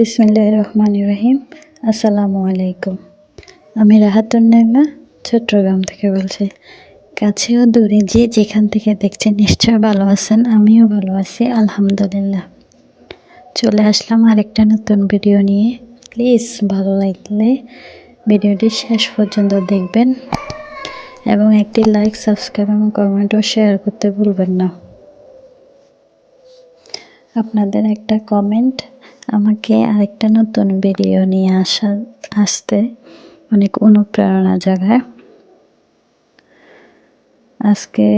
বিসমিল্লাহ রহমান রহিম আসসালামু আলাইকুম। আমি রাহাতুন নাইমা চট্টগ্রাম থেকে বলছি। কাছেও দূরে যে যেখান থেকে দেখছেন নিশ্চয় ভালো আছেন, আমিও ভালো আছি, আলহামদুলিল্লাহ। চলে আসলাম আরেকটা নতুন ভিডিও নিয়ে। প্লিজ ভালো লাগলে ভিডিওটি শেষ পর্যন্ত দেখবেন এবং একটি লাইক, সাবস্ক্রাইব এবং কমেন্টও শেয়ার করতে ভুলবেন না। আপনাদের একটা কমেন্ট আমাকে আরেকটা নতুন ভিডিও নিয়ে আসা, আসতে অনেক অনুপ্রেরণা জাগায়। আজকে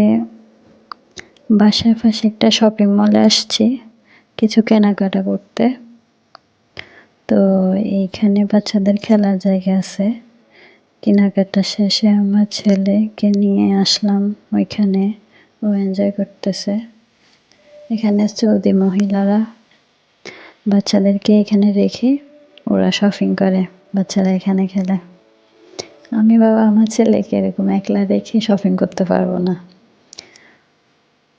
বাসায় পাশে একটা শপিং মলে আসছি, কিছু কেনাকাটা করতে। তো এইখানে বাচ্চাদের খেলার জায়গা আছে। কেনাকাটা শেষে আমার ছেলেকে নিয়ে আসলাম, ওইখানে ও এনজয় করতেছে। এখানে সৌদি মহিলারা বাচ্চাদেরকে এখানে রেখে ওরা শপিং করে, বাচ্চারা এখানে খেলে। আমি বাবা, আমার ছেলেকে এরকম একলা রেখে শপিং করতে পারব না।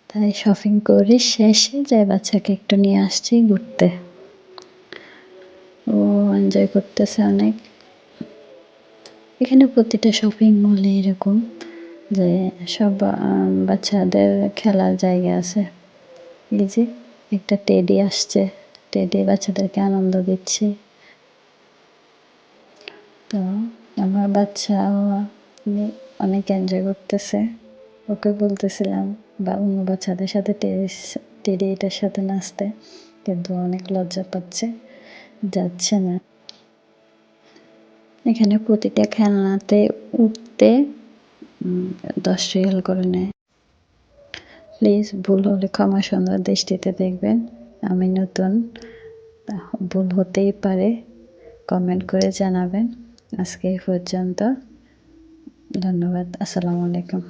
তাই শপিং করে শেষে যাই বাচ্চাকে একটু নিয়ে আসছি ঘুরতে। ও এনজয় করতেছে অনেক। এখানে প্রতিটা শপিং মলে এরকম যে সব বাচ্চাদের খেলার জায়গা আছে। এই যে একটা টেডি আসছে। টেডি বাচ্চাদেরকে আনন্দ দিচ্ছে। তো আমার বাচ্চা অনেক এনজয় করতেছে। ওকে বলতেছিলাম, বা অন্য বাচ্চাদের সাথে টেডি এটার সাথে নাচতে। কিন্তু অনেক লজ্জা পাচ্ছে, যাচ্ছে না। এখানে প্রতিটা খেলনাতে উঠতে দশ রিয়াল করে নেয়। প্লিজ ভুল হলে ক্ষমা সুন্দর দৃষ্টিতে দেখবেন। আমি নতুন ভুল হতেই পারে কমেন্ট করে জানাবেন। আজকে এই পর্যন্ত। ধন্যবাদ। আসসালামু আলাইকুম।